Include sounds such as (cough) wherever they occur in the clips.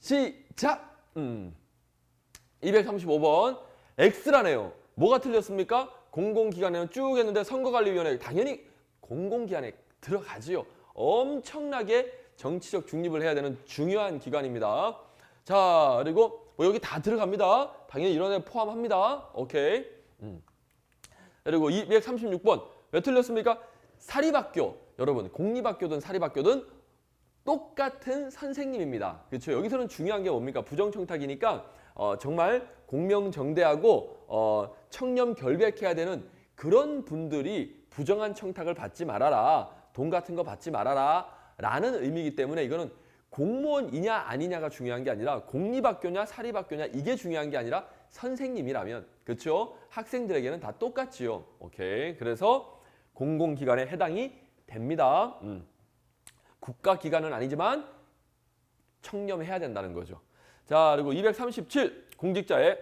시작! 음. 235번 X라네요. 뭐가 틀렸습니까? 공공기관에는 쭉 했는데 선거관리위원회 당연히 공공기관에 들어가지요. 엄청나게 정치적 중립을 해야 되는 중요한 기관입니다. 자 그리고 뭐 여기 다 들어갑니다. 당연히 이런 애 포함합니다. 오케이. 음. 그리고 236번 왜 틀렸습니까? 사립학교 여러분 공립학교든 사립학교든 똑같은 선생님입니다. 그렇죠? 여기서는 중요한 게 뭡니까? 부정청탁이니까 어, 정말 공명정대하고 어, 청렴 결백해야 되는 그런 분들이 부정한 청탁을 받지 말아라. 돈 같은 거 받지 말아라. 라는 의미이기 때문에 이거는 공무원이냐 아니냐가 중요한 게 아니라 공립학교냐 사립학교냐 이게 중요한 게 아니라 선생님이라면 그렇죠? 학생들에게는 다 똑같지요. 오케이. 그래서 공공기관에 해당이 됩니다. 음. 국가 기관은 아니지만 청렴해야 된다는 거죠. 자, 그리고 237 공직자의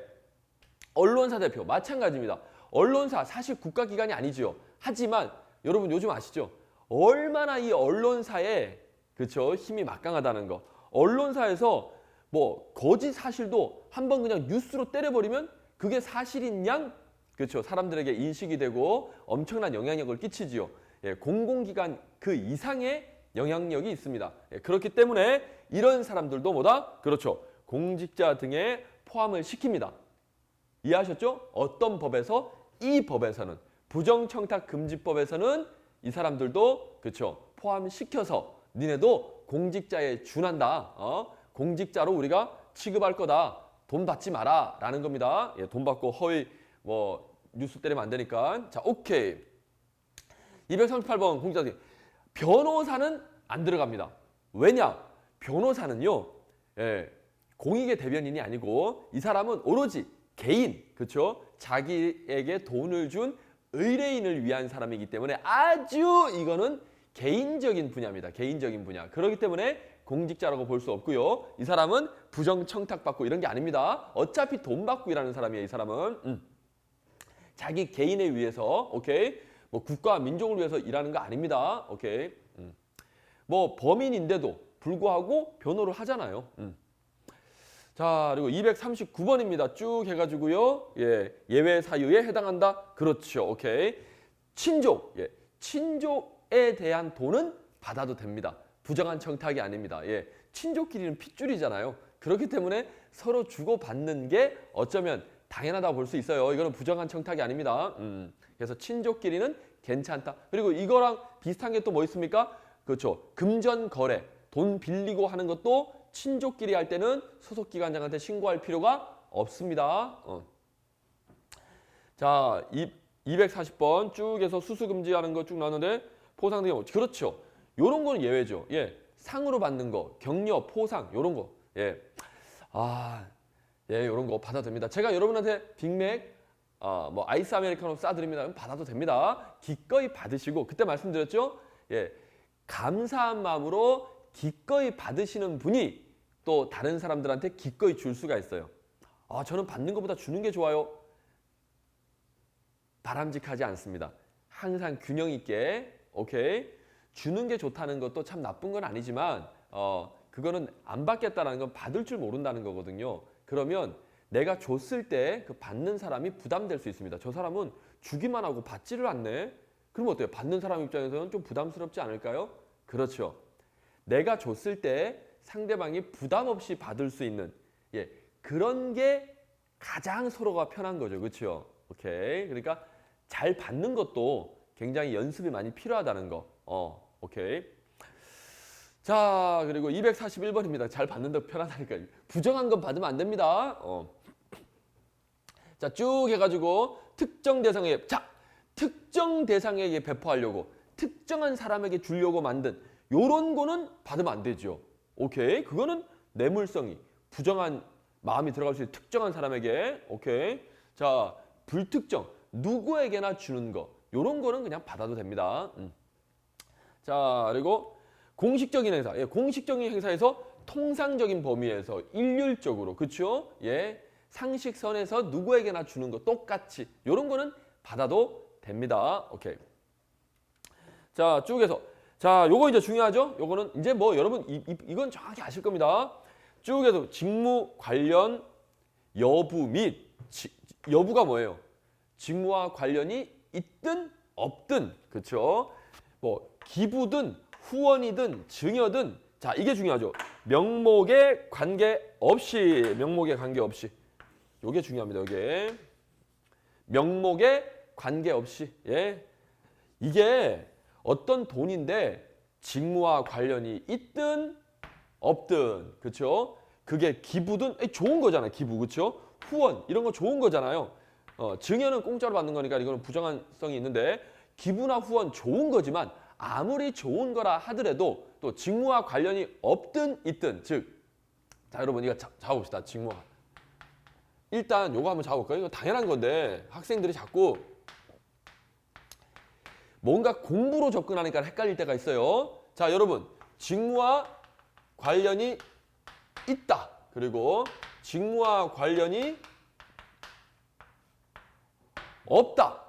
언론사 대표 마찬가지입니다. 언론사 사실 국가 기관이 아니지요. 하지만 여러분 요즘 아시죠? 얼마나 이 언론사에 그렇죠 힘이 막강하다는 거. 언론사에서 뭐 거짓 사실도 한번 그냥 뉴스로 때려버리면 그게 사실인 양 그렇죠 사람들에게 인식이 되고 엄청난 영향력을 끼치지요. 예, 공공기관 그 이상의 영향력이 있습니다. 예, 그렇기 때문에 이런 사람들도 뭐다? 그렇죠. 공직자 등에 포함을 시킵니다. 이해하셨죠? 어떤 법에서 이 법에서는 부정청탁금지법에서는 이 사람들도 그렇죠. 포함시켜서 니네도 공직자에 준한다. 어? 공직자로 우리가 취급할 거다. 돈 받지 마라 라는 겁니다. 예, 돈 받고 허위 뭐 뉴스 때리면 안 되니까. 자, 오케이. 238번 공직자 등 변호사는 안 들어갑니다. 왜냐? 변호사는요, 예, 공익의 대변인이 아니고 이 사람은 오로지 개인, 그렇죠? 자기에게 돈을 준 의뢰인을 위한 사람이기 때문에 아주 이거는 개인적인 분야입니다. 개인적인 분야. 그렇기 때문에 공직자라고 볼 수 없고요. 이 사람은 부정 청탁받고 이런 게 아닙니다. 어차피 돈 받고 일하는 사람이에요. 이 사람은. 음. 자기 개인에 위해서, 오케이? 뭐 국가 민족을 위해서 일하는 거 아닙니다. 오케이. 음. 뭐 범인인데도 불구하고 변호를 하잖아요. 음. 자, 그리고 239번입니다. 쭉 해가지고요. 예, 예외 사유에 해당한다. 그렇죠. 오케이. 친족, 예, 친족에 대한 돈은 받아도 됩니다. 부정한 청탁이 아닙니다. 예, 친족끼리는 핏줄이잖아요. 그렇기 때문에 서로 주고 받는 게 어쩌면 당연하다고 볼수 있어요. 이거는 부정한 청탁이 아닙니다. 음, 그래서 친족끼리는 괜찮다. 그리고 이거랑 비슷한 게 또 뭐 있습니까? 그렇죠. 금전 거래, 돈 빌리고 하는 것도 친족끼리 할 때는 소속 기관장한테 신고할 필요가 없습니다. 어. 자, 이, 240번 쭉 해서 수수 금지하는 거 쭉 나오는데 포상 등의 경우 그렇죠. 요런 거는 예외죠. 예. 상으로 받는 거, 격려, 포상 요런 거. 예. 아, 예, 요런 거 받아도 됩니다. 제가 여러분한테 빅맥 아, 뭐 아이스 아메리카노 싸드립니다. 받아도 됩니다. 기꺼이 받으시고 그때 말씀드렸죠? 예. 감사한 마음으로 기꺼이 받으시는 분이 또 다른 사람들한테 기꺼이 줄 수가 있어요. 아, 저는 받는 것보다 주는 게 좋아요. 바람직하지 않습니다. 항상 균형 있게, 오케이. 주는 게 좋다는 것도 참 나쁜 건 아니지만, 어, 그거는 안 받겠다는 건 받을 줄 모른다는 거거든요. 그러면 내가 줬을 때 그 받는 사람이 부담될 수 있습니다. 저 사람은 주기만 하고 받지를 않네? 그럼 어때요? 받는 사람 입장에서는 좀 부담스럽지 않을까요? 그렇죠. 내가 줬을 때 상대방이 부담 없이 받을 수 있는 예 그런 게 가장 서로가 편한 거죠, 그렇죠? 오케이. 그러니까 잘 받는 것도 굉장히 연습이 많이 필요하다는 거. 어, 오케이. 자, 그리고 241번입니다. 잘 받는다 편하다니까. 부정한 건 받으면 안 됩니다. 어. 자, 쭉 해가지고 특정 대상에게 자, 특정 대상에게 배포하려고 특정한 사람에게 주려고 만든 요런 거는 받으면 안 되죠. 오케이. 그거는 뇌물성이 부정한 마음이 들어갈 수 있는 특정한 사람에게 오케이. 자, 불특정 누구에게나 주는 거 요런 거는 그냥 받아도 됩니다. 음. 자, 그리고 공식적인 행사. 예, 공식적인 행사에서 통상적인 범위에서 일률적으로 그렇죠? 예. 상식선에서 누구에게나 주는 거 똑같이 요런 거는 받아도 됩니다. 오케이. 자, 쭉 해서 자, 요거 이제 중요하죠? 요거는 이제 뭐 여러분 이, 이, 이건 정확히 아실 겁니다. 쭉 해서 직무 관련 여부 및 지- 여부가 뭐예요? 직무와 관련이 있든 없든 그렇죠? 뭐 기부든 후원이든 증여든 자 이게 중요하죠. 명목에 관계 없이 명목에 관계 없이 요게 중요합니다. 요게 명목에 관계 없이 예 이게 어떤 돈인데 직무와 관련이 있든 없든 그렇죠? 그게 기부든 좋은 거잖아요. 기부 그렇죠? 후원 이런 거 좋은 거잖아요. 어, 증여는 공짜로 받는 거니까 이거는 부정한성이 있는데 기부나 후원 좋은 거지만 아무리 좋은 거라 하더라도 또 직무와 관련이 없든 있든 즉 자 여러분 이거 자, 잡아봅시다 직무와 일단 요거 한번 잡아볼까요? 이거 당연한 건데 학생들이 자꾸 뭔가 공부로 접근하니까 헷갈릴 때가 있어요. 자, 여러분, 직무와 관련이 있다. 그리고 직무와 관련이 없다.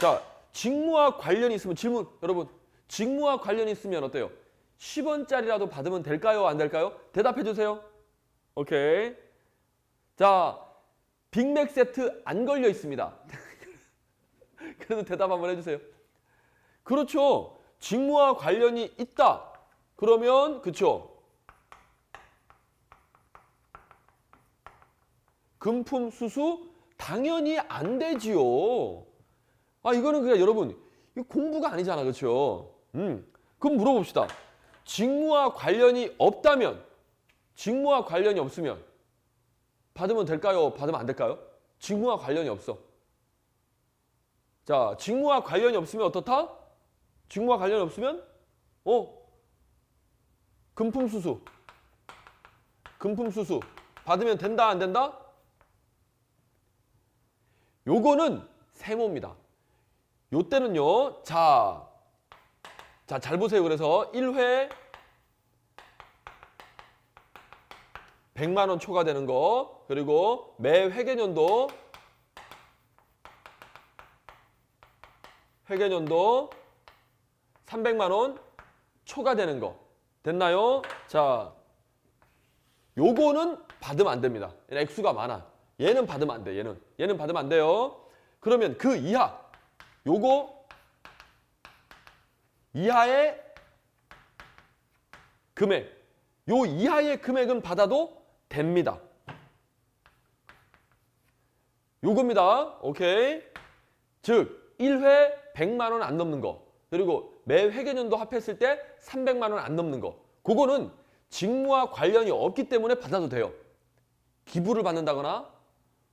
자, 직무와 관련이 있으면 질문, 여러분, 직무와 관련이 있으면 어때요? 10원짜리라도 받으면 될까요? 안 될까요? 대답해 주세요. 오케이. 자, 빅맥 세트 안 걸려 있습니다. (laughs) 그래도 대답 한번 해주세요. 그렇죠. 직무와 관련이 있다. 그러면 그렇죠. 금품 수수 당연히 안 되지요. 아 이거는 그냥 여러분 이거 공부가 아니잖아, 그렇죠? 음, 그럼 물어봅시다. 직무와 관련이 없다면, 직무와 관련이 없으면 받으면 될까요? 받으면 안 될까요? 직무와 관련이 없어. 자, 직무와 관련이 없으면 어떻다? 직무와 관련이 없으면 어 금품 수수 금품 수수 받으면 된다 안 된다? 요거는 세모입니다. 요 때는요. 자. 자, 잘 보세요. 그래서 1회 100만 원 초과되는 거. 그리고 매 회계년도 회계년도 300만 원 초과되는 거. 됐나요? 자. 요거는 받으면 안 됩니다. 액수가 많아. 얘는 받으면 안 돼. 얘는. 얘는 받으면 안 돼요. 그러면 그 이하 요거 이하의 금액 요 이하의 금액은 받아도 됩니다. 요겁니다. 오케이. 즉 1회 100만 원 안 넘는 거. 그리고 매 회계년도 합했을 때 300만 원 안 넘는 거. 그거는 직무와 관련이 없기 때문에 받아도 돼요. 기부를 받는다거나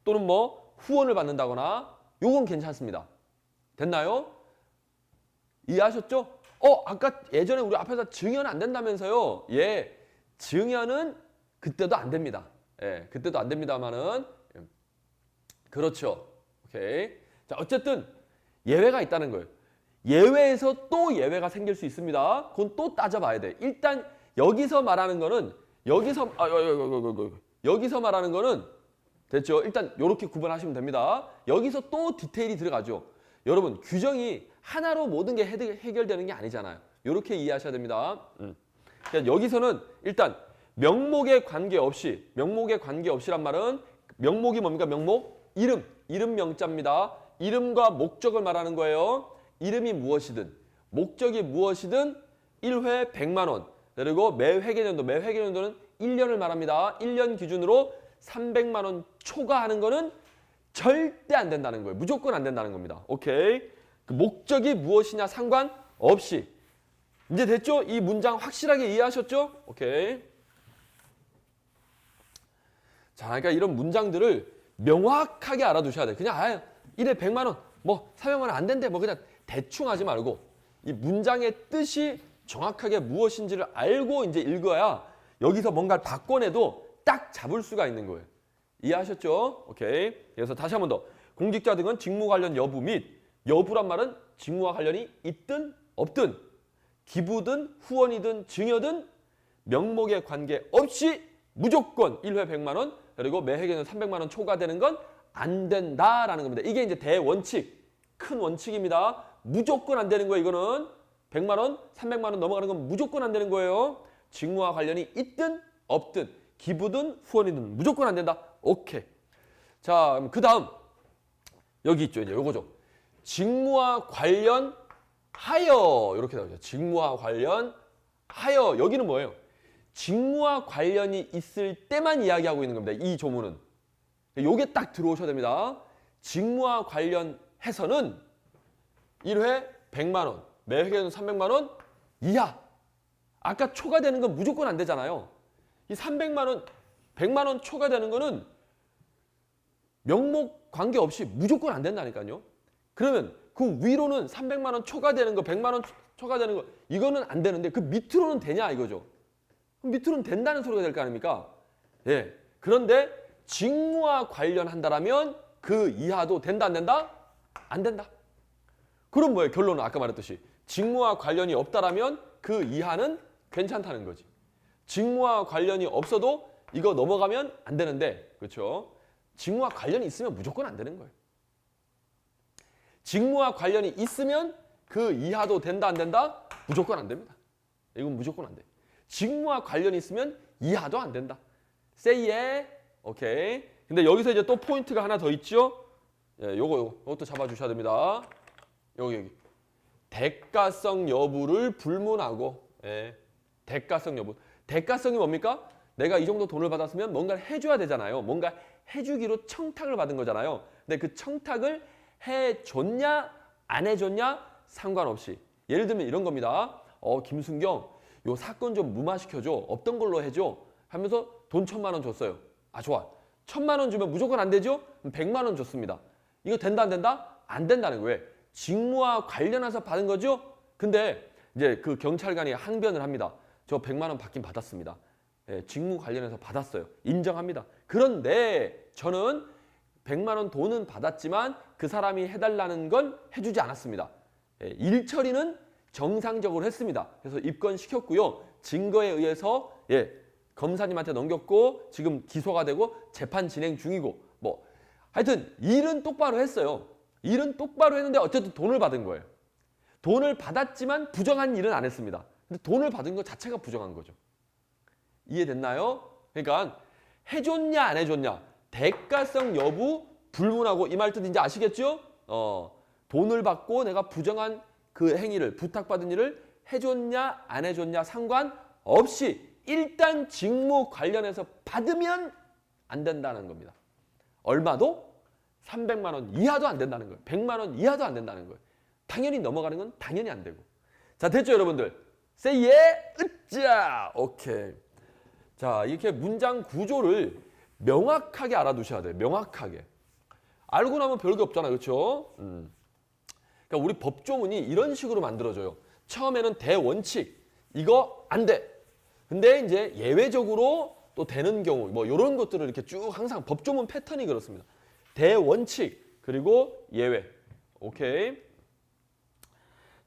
또는 뭐 후원을 받는다거나 요건 괜찮습니다. 됐나요? 이해하셨죠? 어, 아까 예전에 우리 앞에서 증여는 안 된다면서요? 예, 증여는 그때도 안 됩니다. 예, 그때도 안 됩니다만은 예. 그렇죠. 오케이. 자, 어쨌든 예외가 있다는 거예요. 예외에서 또 예외가 생길 수 있습니다. 그건 또 따져봐야 돼. 일단 여기서 말하는 거는 여기서 아, 여기서 말하는 거는 됐죠? 일단 이렇게 구분하시면 됩니다. 여기서 또 디테일이 들어가죠. 여러분 규정이 하나로 모든 게 해결되는 게 아니잖아요. 이렇게 이해하셔야 됩니다. 음. 그러니까 여기서는 일단 명목에 관계없이 명목에 관계없이란 말은 명목이 뭡니까? 명목 이름 이름 명자입니다. 이름과 목적을 말하는 거예요. 이름이 무엇이든 목적이 무엇이든 1회 100만 원 그리고 매 회계년도 매 회계년도는 1년을 말합니다. 1년 기준으로 300만 원 초과하는 거는 절대 안 된다는 거예요. 무조건 안 된다는 겁니다. 오케이. 그 목적이 무엇이냐 상관없이 이제 됐죠? 이 문장 확실하게 이해하셨죠? 오케이. 자, 그러니까 이런 문장들을 명확하게 알아두셔야 돼. 그냥 아, 이래 100만 원, 뭐 300만 원 안 된대. 뭐 그냥 대충 하지 말고 이 문장의 뜻이 정확하게 무엇인지를 알고 이제 읽어야 여기서 뭔가를 바꿔내도 딱 잡을 수가 있는 거예요. 이해하셨죠? 오케이. 그래서 다시 한 번 더. 공직자 등은 직무 관련 여부 및 여부란 말은 직무와 관련이 있든 없든 기부든 후원이든 증여든 명목에 관계 없이 무조건 1회 100만 원 그리고 매 회계는 300만 원 초과되는 건 안 된다라는 겁니다. 이게 이제 대원칙, 큰 원칙입니다. 무조건 안 되는 거예요. 이거는 100만 원, 300만 원 넘어가는 건 무조건 안 되는 거예요. 직무와 관련이 있든 없든 기부든 후원이든 무조건 안 된다. 오케이. 자, 그 다음 여기 있죠. 이제 요거죠. 직무와 관련 하여 이렇게 나오죠. 직무와 관련 하여 여기는 뭐예요? 직무와 관련이 있을 때만 이야기하고 있는 겁니다. 이 조문은. 요게 딱 들어오셔야 됩니다. 직무와 관련해서는 1회 100만 원, 매 회계는 300만 원 이하. 아까 초과되는 건 무조건 안 되잖아요. 이 300만 원, 100만 원 초과되는 거는 명목 관계없이 무조건 안 된다니까요. 그러면 그 위로는 300만 원 초과되는 거, 100만 원 초과되는 거 이거는 안 되는데 그 밑으로는 되냐 이거죠. 밑으로는 된다는 소리가 될 거 아닙니까? 예. 그런데 직무와 관련한다라면 그 이하도 된다 안 된다? 안 된다. 그럼 뭐예요? 결론은 아까 말했듯이 직무와 관련이 없다라면 그 이하는 괜찮다는 거지. 직무와 관련이 없어도 이거 넘어가면 안 되는데 그렇죠? 직무와 관련이 있으면 무조건 안 되는 거예요. 직무와 관련이 있으면 그 이하도 된다 안 된다? 무조건 안 됩니다. 이건 무조건 안 돼. 직무와 관련이 있으면 이하도 안 된다. say yeah. 오케이. 근데 여기서 이제 또 포인트가 하나 더 있죠? 예, 요거 요거 요것도 잡아 주셔야 됩니다. 여기 여기. 대가성 여부를 불문하고 예. 대가성 여부. 대가성이 뭡니까? 내가 이 정도 돈을 받았으면 뭔가를 해줘야 되잖아요. 뭔가 해주기로 청탁을 받은 거잖아요. 근데 그 청탁을 해줬냐 안 해줬냐 상관없이 예를 들면 이런 겁니다. 어 김순경 요 사건 좀 무마시켜줘 없던 걸로 해줘 하면서 돈 천만 원 줬어요. 아 좋아 천만 원 주면 무조건 안 되죠? 백만 원 줬습니다. 이거 된다 안 된다? 안 된다는 거예요. 왜? 직무와 관련해서 받은 거죠? 근데 이제 그 경찰관이 항변을 합니다. 저 백만 원 받긴 받았습니다. 예, 직무 관련해서 받았어요. 인정합니다. 그런데 저는 100만 원 돈은 받았지만 그 사람이 해달라는 건 해주지 않았습니다. 예, 일 처리는 정상적으로 했습니다. 그래서 입건시켰고요. 증거에 의해서 예, 검사님한테 넘겼고 지금 기소가 되고 재판 진행 중이고 뭐 하여튼 일은 똑바로 했어요. 일은 똑바로 했는데 어쨌든 돈을 받은 거예요. 돈을 받았지만 부정한 일은 안 했습니다. 근데 돈을 받은 것 자체가 부정한 거죠. 이해됐나요? 그러니까 해줬냐 안 해줬냐 대가성 여부 불문하고 이 말뜻 이제 아시겠죠? 어, 돈을 받고 내가 부정한 그 행위를 부탁받은 일을 해줬냐 안 해줬냐 상관없이 일단 직무 관련해서 받으면 안 된다는 겁니다. 얼마도 300만 원 이하도 안 된다는 거예요. 100만 원 이하도 안 된다는 거예요. 당연히 넘어가는 건 당연히 안 되고. 자 됐죠 여러분들? yeah, 으짜 오케이. 자, 이렇게 문장 구조를 명확하게 알아두셔야 돼요. 명확하게. 알고 나면 별게 없잖아요. 그렇죠? 음. 그러니까 우리 법조문이 이런 식으로 만들어져요. 처음에는 대원칙. 이거 안 돼. 근데 이제 예외적으로 또 되는 경우 뭐 이런 것들을 이렇게 쭉 항상 법조문 패턴이 그렇습니다. 대원칙 그리고 예외. 오케이.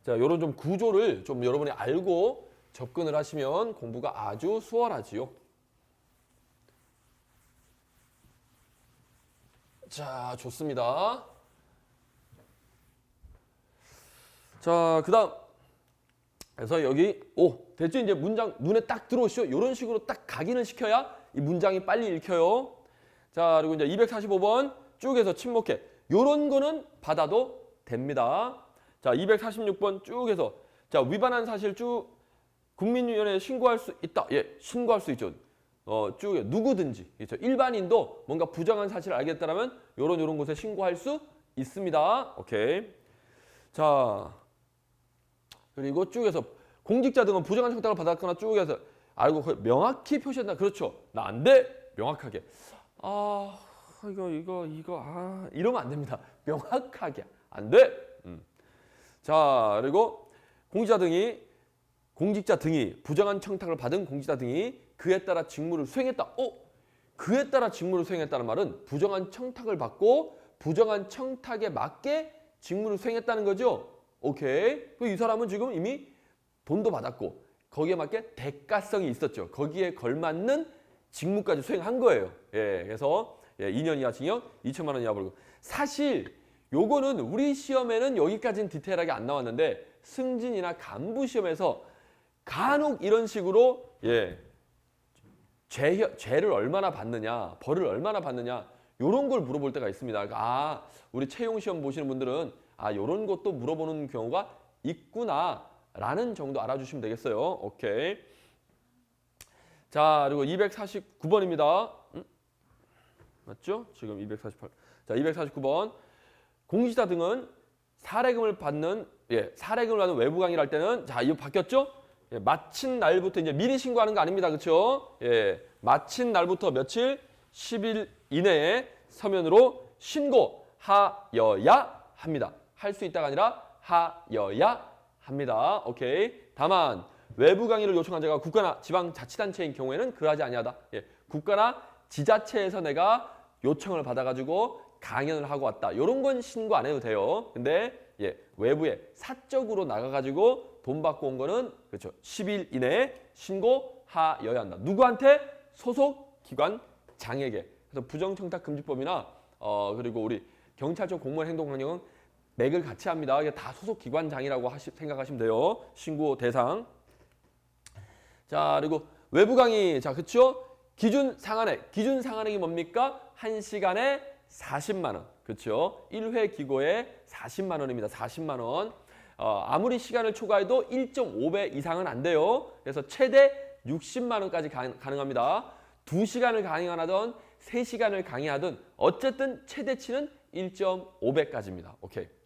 자, 이런 좀 구조를 좀 여러분이 알고 접근을 하시면 공부가 아주 수월하지요. 자, 좋습니다. 자, 그 다음. 그래서 여기, 오, 됐죠? 이제 문장 눈에 딱 들어오시죠? 이런 식으로 딱 각인을 시켜야 이 문장이 빨리 읽혀요. 자, 그리고 이제 245번 쭉 해서 침묵해. 요런 거는 받아도 됩니다. 자, 246번 쭉 해서 자, 위반한 사실 쭉 국민위원회에 신고할 수 있다. 예, 신고할 수 있죠. 어, 쭉 해. 누구든지 그렇죠. 일반인도 뭔가 부정한 사실을 알겠다라면 요런 요런 곳에 신고할 수 있습니다. 오케이. 자, 그리고 쭉 해서 공직자 등은 부정한 청탁을 받았거나 쭉 해서 알고 그 명확히 표시한다. 그렇죠. 나 안 돼. 명확하게. 아, 이거 이거 이거 아, 이러면 안 됩니다. 명확하게 안 돼. 음. 자, 그리고 공직자 등이 공직자 등이 부정한 청탁을 받은 공직자 등이 그에 따라 직무를 수행했다. 어? 그에 따라 직무를 수행했다는 말은 부정한 청탁을 받고 부정한 청탁에 맞게 직무를 수행했다는 거죠. 오케이. 이 사람은 지금 이미 돈도 받았고 거기에 맞게 대가성이 있었죠. 거기에 걸맞는 직무까지 수행한 거예요. 예, 그래서 예, 2년 이하 징역, 2천만 원 이하 벌금. 사실 요거는 우리 시험에는 여기까지는 디테일하게 안 나왔는데 승진이나 간부 시험에서 간혹 이런 식으로 예, 죄, 죄를 얼마나 받느냐, 벌을 얼마나 받느냐, 요런 걸 물어볼 때가 있습니다. 그러니까 아, 우리 채용 시험 보시는 분들은 아, 요런 것도 물어보는 경우가 있구나라는 정도 알아주시면 되겠어요. 오케이. 자, 그리고 249번입니다. 맞죠? 지금 248. 자, 249번. 공시자 등은 사례금을 받는 예, 사례금을 받는 외부 강의를 할 때는 자, 이거 바뀌었죠? 예, 마친 날부터 이제 미리 신고하는 거 아닙니다. 그렇죠? 예. 마친 날부터 며칠 10일 이내에 서면으로 신고하여야 합니다. 할 수 있다가 아니라 하여야 합니다. 오케이. 다만 외부 강의를 요청한 자가 국가나 지방 자치단체인 경우에는 그러하지 아니하다. 예. 국가나 지자체에서 내가 요청을 받아가지고 강연을 하고 왔다. 이런 건 신고 안 해도 돼요. 근데 예, 외부에 사적으로 나가가지고 돈 받고 온 거는 그렇죠. 10일 이내에 신고하여야 한다. 누구한테? 소속 기관 장에게. 그래서 부정청탁 금지법이나 어 그리고 우리 경찰청 공무원 행동 강령은 맥을 같이 합니다. 이게 다 소속 기관장이라고 하시, 생각하시면 돼요. 신고 대상. 자, 그리고 외부 강의. 자, 그쵸? 기준 상한액. 기준 상한액이 뭡니까? 한시간에 40만 원. 그렇죠? 1회 기고에 40만 원입니다. 40만 원. 어, 아무리 시간을 초과해도 1.5배 이상은 안 돼요. 그래서 최대 60만 원까지 가, 가능합니다. 2시간을 강의하든 3시간을 강의하든 어쨌든 최대치는 1.5배까지입니다. 오케이.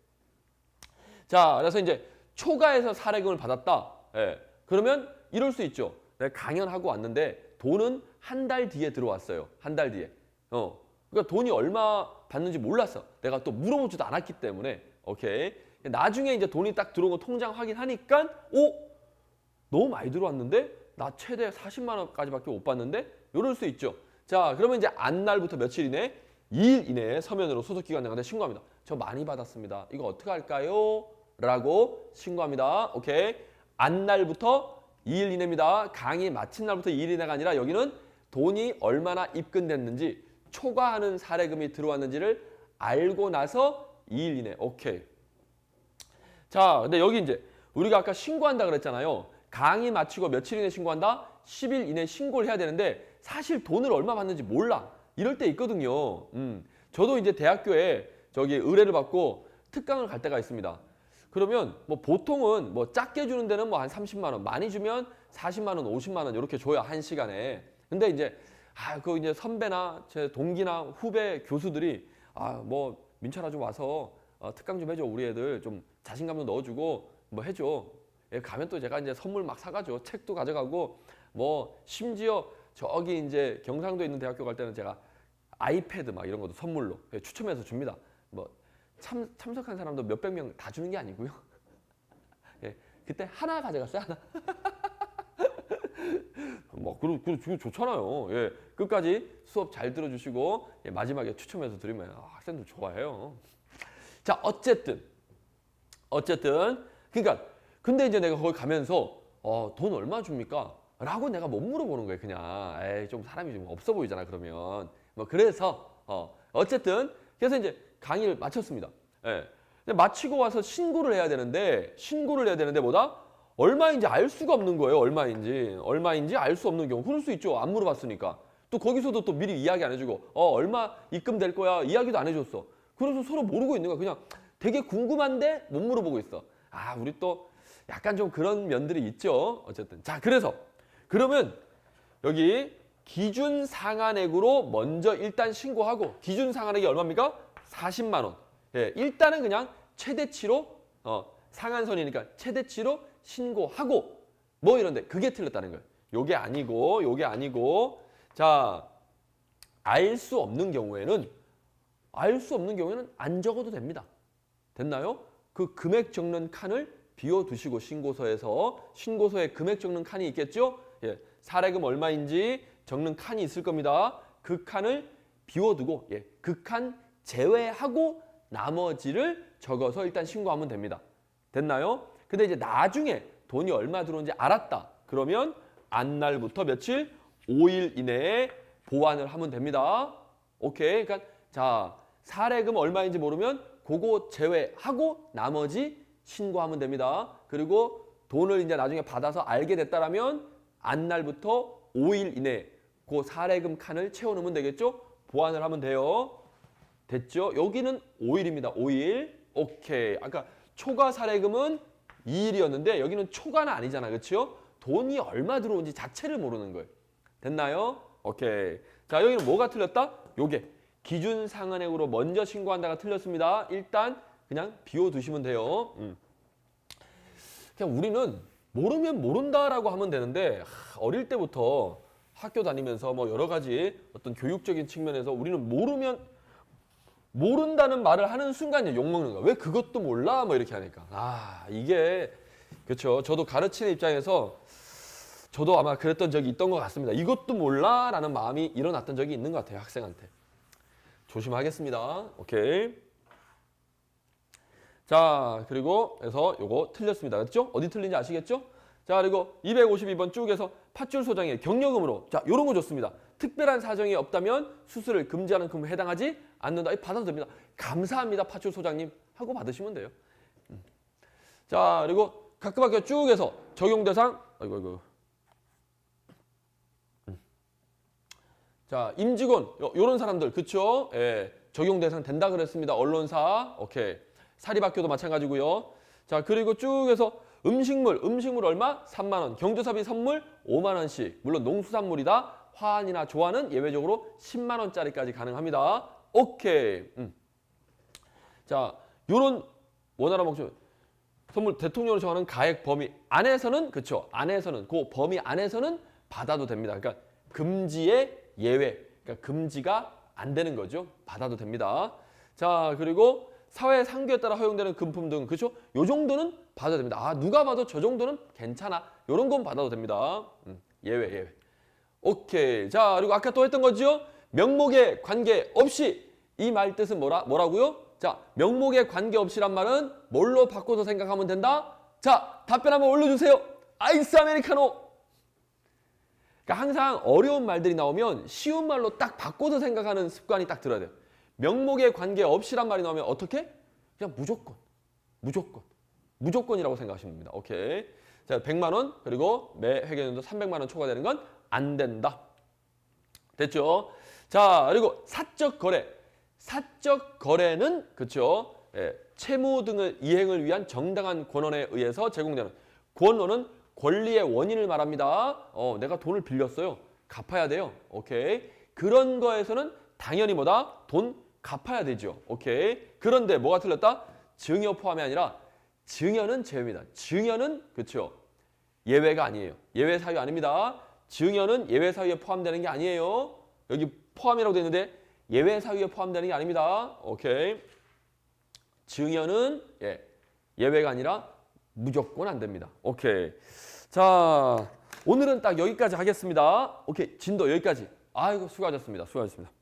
자, 그래서 이제 초과해서 사례금을 받았다. 예. 그러면 이럴 수 있죠. 내가 강연하고 왔는데 돈은 한 달 뒤에 들어왔어요. 한 달 뒤에. 어. 그러니까 돈이 얼마 받는지 몰랐어. 내가 또 물어보지도 않았기 때문에. 오케이. 나중에 이제 돈이 딱 들어온 거 통장 확인하니까 오 너무 많이 들어왔는데 나 최대 40만 원까지밖에 못 받는데 이럴 수 있죠. 자 그러면 이제 안 날부터 며칠 이내 2일 이내에 서면으로 소속기관장한테 신고합니다. 저 많이 받았습니다. 이거 어떻게 할까요? 라고 신고합니다. 오케이. 안 날부터 2일 이내입니다. 강의 마친 날부터 2일 이내가 아니라 여기는 돈이 얼마나 입금됐는지 초과하는 사례금이 들어왔는지를 알고 나서 2일 이내. 오케이. 자, 근데 여기 이제 우리가 아까 신고한다 그랬잖아요. 강의 마치고 며칠 이내 신고한다? 10일 이내 신고를 해야 되는데 사실 돈을 얼마 받는지 몰라. 이럴 때 있거든요. 음. 저도 이제 대학교에 저기 의뢰를 받고 특강을 갈 때가 있습니다. 그러면 뭐 보통은 뭐 작게 주는 데는 뭐 한 30만 원, 많이 주면 40만 원, 50만 원 이렇게 줘야 한 시간에. 근데 이제 아, 그 이제 선배나 제 동기나 후배 교수들이 아, 뭐 민철아 좀 와서 어, 특강 좀 해줘. 우리 애들 좀 자신감도 넣어주고 뭐 해줘. 예, 가면 또 제가 이제 선물 막 사가죠. 책도 가져가고 뭐 심지어 저기 이제 경상도에 있는 대학교 갈 때는 제가 아이패드 막 이런 것도 선물로 예, 추첨해서 줍니다. 뭐 참, 참석한 사람도 몇백 명 다 주는 게 아니고요. (laughs) 예, 그때 하나 가져갔어요. 하나. (laughs) 뭐 그러 그 그거 좋잖아요. 예, 끝까지 수업 잘 들어주시고 예, 마지막에 추첨해서 드리면 아, 학생들 좋아해요. 자 어쨌든 어쨌든 그러니까 근데 이제 내가 거기 가면서 어, 돈 얼마 줍니까? 라고 내가 못 물어보는 거예요 그냥 에이 좀 사람이 좀 없어 보이잖아 그러면 뭐 그래서 어, 어쨌든 그래서 이제 강의를 마쳤습니다. 예. 마치고 와서 신고를 해야 되는데 신고를 해야 되는데 뭐다? 얼마인지 알 수가 없는 거예요 얼마인지. 얼마인지 알 수 없는 경우 그럴 수 있죠 안 물어봤으니까. 또 거기서도 또 미리 이야기 안 해주고 어 얼마 입금될 거야? 이야기도 안 해줬어. 그래서 서로 모르고 있는 거야. 그냥 되게 궁금한데 못 물어보고 있어. 아 우리 또 약간 좀 그런 면들이 있죠 어쨌든. 자 그래서 그러면 여기 기준 상한액으로 먼저 일단 신고하고 기준 상한액이 얼마입니까? 40만 원. 예, 일단은 그냥 최대치로 어, 상한선이니까 최대치로 신고하고 뭐 이런데 그게 틀렸다는 거예요. 요게 아니고 요게 아니고 자, 알 수 없는 경우에는 알 수 없는 경우에는 안 적어도 됩니다. 됐나요? 그 금액 적는 칸을 비워 두시고 신고서에서 신고서에 금액 적는 칸이 있겠죠? 예, 사례금 얼마인지 적는 칸이 있을 겁니다. 그 칸을 비워두고 예, 그 칸 제외하고 나머지를 적어서 일단 신고하면 됩니다. 됐나요? 근데 이제 나중에 돈이 얼마 들어온지 알았다. 그러면 안 날부터 며칠 5일 이내에 보완을 하면 됩니다. 오케이. 그러니까 자 사례금 얼마인지 모르면 그거 제외하고 나머지 신고하면 됩니다. 그리고 돈을 이제 나중에 받아서 알게 됐다라면 안 날부터 5일 이내 그 사례금 칸을 채워 넣으면 되겠죠? 보완을 하면 돼요. 됐죠? 여기는 5일입니다. 5일. 오케이. 아까 초과 사례금은 2일이었는데 여기는 초과는 아니잖아. 그렇죠? 돈이 얼마 들어온지 자체를 모르는 거예요. 됐나요? 오케이. 자, 여기는 뭐가 틀렸다? 요게 기준 상한액으로 먼저 신고한다가 틀렸습니다. 일단 그냥 비워 두시면 돼요. 음. 그냥 우리는 모르면 모른다라고 하면 되는데 하, 어릴 때부터 학교 다니면서 뭐 여러 가지 어떤 교육적인 측면에서 우리는 모르면 모른다는 말을 하는 순간 욕 먹는 거야. 왜 그것도 몰라? 뭐 이렇게 하니까. 아, 이게 그렇죠. 저도 가르치는 입장에서 저도 아마 그랬던 적이 있던 것 같습니다. 이것도 몰라 라는 마음이 일어났던 적이 있는 것 같아요. 학생한테. 조심하겠습니다. 오케이. 자, 그리고 해서 요거 틀렸습니다. 그렇죠? 어디 틀린지 아시겠죠? 자, 그리고 252번 쭉에서 팥줄 소장의 경력금으로 자, 요런 거 좋습니다. 특별한 사정이 없다면 수수를 금지하는 금에 해당하지 않는다. 이 받아도 됩니다. 감사합니다. 팥줄 소장님 하고 받으시면 돼요. 음. 자, 그리고 각급 학교 쭉 해서 적용 대상 아이고 아이고. 음. 자, 임직원 요, 요런 사람들 그쵸? 예. 적용 대상 된다 그랬습니다. 언론사. 오케이. 사립학교도 마찬가지고요. 자, 그리고 쭉 해서 음식물, 음식물 얼마? 3만 원. 경조사비 선물 5만 원씩. 물론 농수산물이다. 화환이나 조화는 예외적으로 10만 원짜리까지 가능합니다. 오케이. 음. 자, 요런 원활한 목적 선물 대통령으로 정하는 가액 범위 안에서는 그쵸 안에서는 그 범위 안에서는 받아도 됩니다. 그러니까 금지의 예외, 그러니까 금지가 안 되는 거죠. 받아도 됩니다. 자 그리고 사회 상규에 따라 허용되는 금품 등 그쵸? 요 정도는 받아도 됩니다. 아 누가 봐도 저 정도는 괜찮아. 요런 건 받아도 됩니다. 음, 예외 예외. 오케이. 자 그리고 아까 또 했던 거죠. 명목에 관계 없이 이 말 뜻은 뭐라 뭐라고요? 자, 명목에 관계없이란 말은 뭘로 바꿔서 생각하면 된다? 자, 답변 한번 올려주세요. 아이스 아메리카노. 그러니까 항상 어려운 말들이 나오면 쉬운 말로 딱 바꿔서 생각하는 습관이 딱 들어야 돼요. 명목에 관계없이란 말이 나오면 어떻게? 그냥 무조건, 무조건, 무조건이라고 생각하시면 됩니다. 오케이. 자, 100만 원 그리고 매 회계연도 300만 원 초과되는 건 안 된다. 됐죠? 자, 그리고 사적 거래. 사적 거래는 그렇죠. 예, 채무 등의 이행을 위한 정당한 권한에 의해서 제공되는 권한은 권리의 원인을 말합니다. 어, 내가 돈을 빌렸어요. 갚아야 돼요. 오케이. 그런 거에서는 당연히 뭐다? 돈 갚아야 되죠. 오케이. 그런데 뭐가 틀렸다? 증여 포함이 아니라 증여는 제외입니다. 증여는 그렇죠. 예외가 아니에요. 예외 사유 아닙니다. 증여는 예외 사유에 포함되는 게 아니에요. 여기 포함이라고 돼 있는데 예외 사유에 포함되는 게 아닙니다. 오케이. 증여는 예, 예외가 아니라 무조건 안 됩니다. 오케이. 자, 오늘은 딱 여기까지 하겠습니다. 오케이. 진도 여기까지. 아이고, 수고하셨습니다. 수고하셨습니다.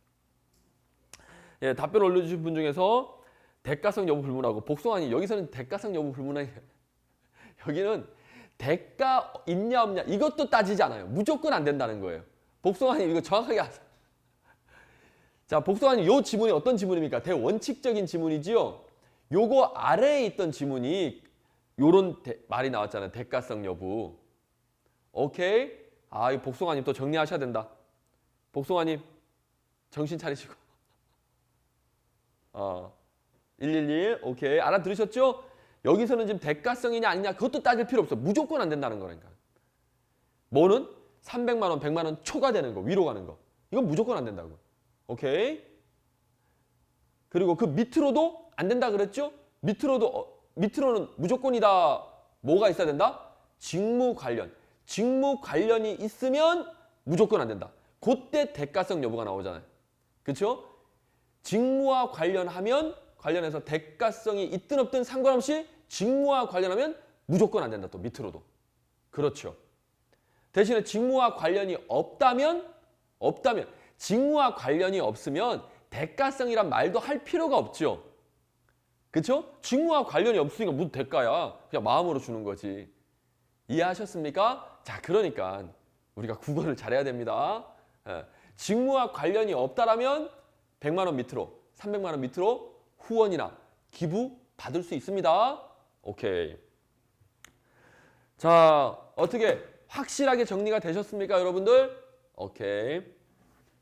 예, 답변 올려주신 분 중에서 대가성 여부 불문하고 복숭아니 여기서는 대가성 여부 불문하니 (laughs) 여기는 대가 있냐 없냐 이것도 따지지 않아요. 무조건 안 된다는 거예요. 복숭아니 이거 정확하게 아세요. (laughs) 자, 복숭아님 요 지문이 어떤 지문입니까? 대원칙적인 지문이지요. 요거 아래에 있던 지문이 요런 대, 말이 나왔잖아요. 대가성 여부. 오케이? 아, 이 복숭아님 또 정리하셔야 된다. 복숭아님 정신 차리시고. 어. 111 오케이. 알아들으셨죠? 여기서는 지금 대가성이냐 아니냐 그것도 따질 필요 없어. 무조건 안 된다는 거라니까. 뭐는 300만 원, 100만 원 초과 되는 거, 위로 가는 거. 이건 무조건 안 된다고. 오케이. 그리고 그 밑으로도 안 된다 그랬죠? 밑으로도 어, 밑으로는 무조건이다. 뭐가 있어야 된다? 직무 관련. 직무 관련이 있으면 무조건 안 된다. 그때 대가성 여부가 나오잖아요. 그렇죠? 직무와 관련하면 관련해서 대가성이 있든 없든 상관없이 직무와 관련하면 무조건 안 된다. 또 밑으로도. 그렇죠. 대신에 직무와 관련이 없다면 없다면 직무와 관련이 없으면 대가성이란 말도 할 필요가 없죠. 그렇죠? 직무와 관련이 없으니까 무슨 대가야. 그냥 마음으로 주는 거지. 이해하셨습니까? 자, 그러니까 우리가 국어를 잘해야 됩니다. 예. 직무와 관련이 없다라면 100만 원 밑으로, 300만 원 밑으로 후원이나 기부 받을 수 있습니다. 오케이. 자, 어떻게 확실하게 정리가 되셨습니까, 여러분들? 오케이.